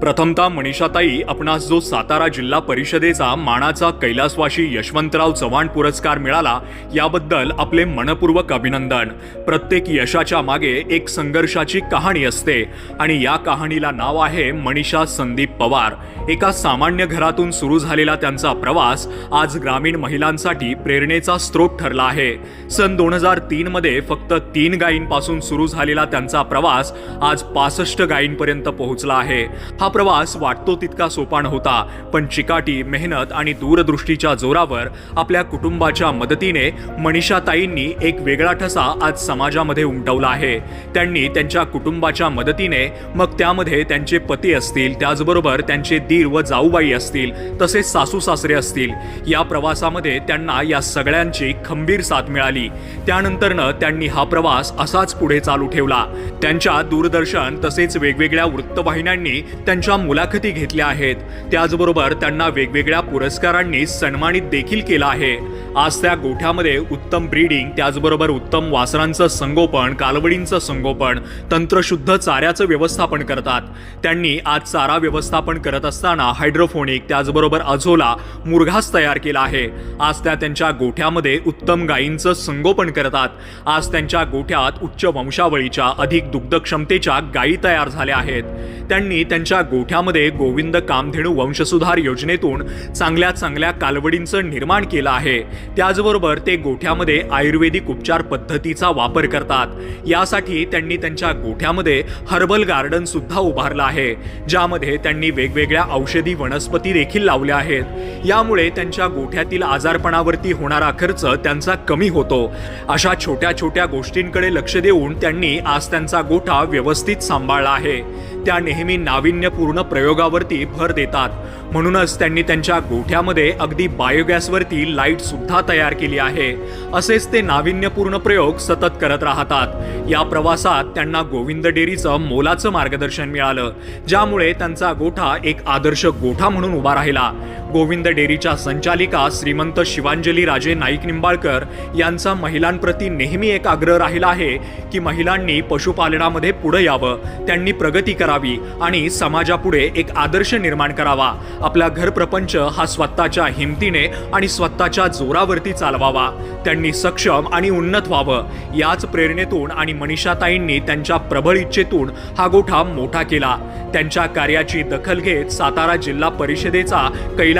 प्रथमतः मनीषाताई आपणास जो सातारा जिल्हा परिषदेचा मानाचा कैलासवाशी यशवंतराव चव्हाण पुरस्कार मिळाला याबद्दल आपले मनपूर्वक अभिनंदन. प्रत्येक यशाच्या मागे एक संघर्षाची कहाणी असते आणि या कहाणीला नाव आहे मनीषा संदीप पवार. एका सामान्य घरातून सुरू झालेला त्यांचा प्रवास आज ग्रामीण महिलांसाठी प्रेरणेचा स्रोत ठरला आहे. सन दोन हजार तीनमध्ये फक्त तीन गायींपासून सुरू झालेला त्यांचा प्रवास आज पासष्ट गायींपर्यंत पोहोचला आहे. हा प्रवास वाटतो तितका सोपा नव्हता पण चिकाटी मेहनत आणि दूरदृष्टीच्या जोरावर आपल्या कुटुंबाच्या मदतीने मनीषाताईंनी एक वेगळा ठसा आज समाजामध्ये उमटवला आहे. त्यांनी त्यांच्या कुटुंबाच्या मदतीने मग त्यामध्ये त्यांचे पती असतील त्याचबरोबर त्यांचे दीर व जाऊबाई असतील तसेच सासू सासरे असतील. या प्रवासामध्ये त्यांना या सगळ्यांची खंबीर साथ मिळाली. त्यानंतरनं त्यांनी हा प्रवास असाच पुढे चालू ठेवला. त्यांच्या दूरदर्शन तसेच वेगवेगळ्या वृत्तवाहिन्यांनी त्यांच्या मुलाखती घेतल्या आहेत. त्याचबरोबर त्यांना वेगवेगळ्या पुरस्कारांनी सन्मानित देखील केलं आहे. आज त्या गोठ्यामध्ये उत्तम ब्रीडिंग त्याचबरोबर उत्तम वासरांचं संगोपन कालवडींचं संगोपन तंत्रशुद्ध चाऱ्याचं व्यवस्थापन करतात. त्यांनी आज चारा व्यवस्थापन करत असताना हायड्रोफोनिक त्याचबरोबर अझोला मुरघास तयार केला आहे. आज त्या त्यांच्या गोठ्यामध्ये उत्तम गायींचं संगोपन करतात. आज त्यांच्या गोठ्यात उच्च वंशावळीच्या अधिक दुग्ध क्षमतेच्या गायी तयार झाल्या आहेत. त्यांनी त्यांच्या गोठ्यामध्ये गोविंद कामधेनू वंशसुधार योजनेतून चांगल्या चांगल्या कालवडींचं निर्माण केलं आहे. त्याचबरोबर ते गोठ्यामध्ये आयुर्वेदिक उपचार पद्धतीचा वापर करतात. यासाठी त्यांनी त्यांच्या गोठ्यामध्ये हर्बल गार्डन सुद्धा उभारलं आहे. ज्यामध्ये त्यांनी वेगवेगळ्या औषधी वनस्पती देखील लावल्या आहेत. यामुळे त्यांच्या गोठ्यातील आजारपणावरती होणारा खर्च त्यांचा कमी होतो. अशा छोट्या छोट्या गोष्टींकडे लक्ष देऊन त्यांनी आज त्यांचा गोठा व्यवस्थित सांभाळला आहे. त्या नेहमी नाविन्यपूर्ण प्रयोगावरती भर देतात. म्हणूनच त्यांनी त्यांच्या गोठ्यामध्ये अगदी बायोगॅसवरती लाइट सुद्धा तयार केली आहे. असेच ते नाविन्यपूर्ण प्रयोग सतत करत राहतात. या प्रवासात त्यांना गोविंद डेअरीचं मोलाचं मार्गदर्शन मिळालं ज्यामुळे त्यांचा गोठा एक आदर्श गोठा म्हणून उभा राहिला. गोविंद डेअरीच्या संचालिका श्रीमंत शिवांजली राजे नाईक निंबाळकर यांचा महिलांप्रती नेहमी एक आग्रह राहिला आहे की महिलांनी पशुपालनामध्ये पुढे यावं त्यांनी प्रगती करावी आणि समाजापुढे एक आदर्श निर्माण करावा. आपला घरप्रपंच हा स्वतःच्या हिमतीने आणि स्वतःच्या जोरावरती चालवावा. त्यांनी सक्षम आणि उन्नत व्हावं. याच प्रेरणेतून आणि मनीषाताईंनी त्यांच्या प्रबळ इच्छेतून हा गोठा मोठा केला. त्यांच्या कार्याची दखल घेत सातारा जिल्हा परिषदेचा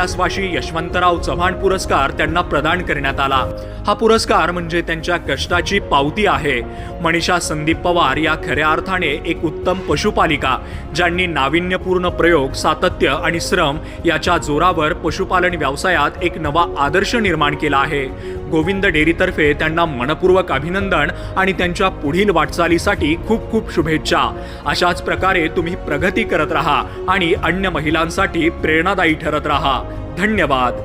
कैलासवासी यशवंतराव चव्हाण पुरस्कार त्यांना प्रदान करण्यात आला. हा पुरस्कार म्हणजे त्यांच्या कष्टाची पावती आहे. मनीषा संदीप पवार या खऱ्या अर्थाने एक उत्तम पशुपालिका ज्यांनी नाविन्यपूर्ण प्रयोग सातत्य आणि श्रम याच्या जोरावर पशुपालन व्यवसायात एक नवा आदर्श निर्माण केला आहे. गोविंद डेअरीतर्फे त्यांना मनपूर्वक अभिनंदन आणि त्यांच्या पुढील वाटचालीसाठी खूप खूप शुभेच्छा. अशाच प्रकारे तुम्ही प्रगती करत राहा आणि अन्य महिलांसाठी प्रेरणादायी ठरत राहा. धन्यवाद.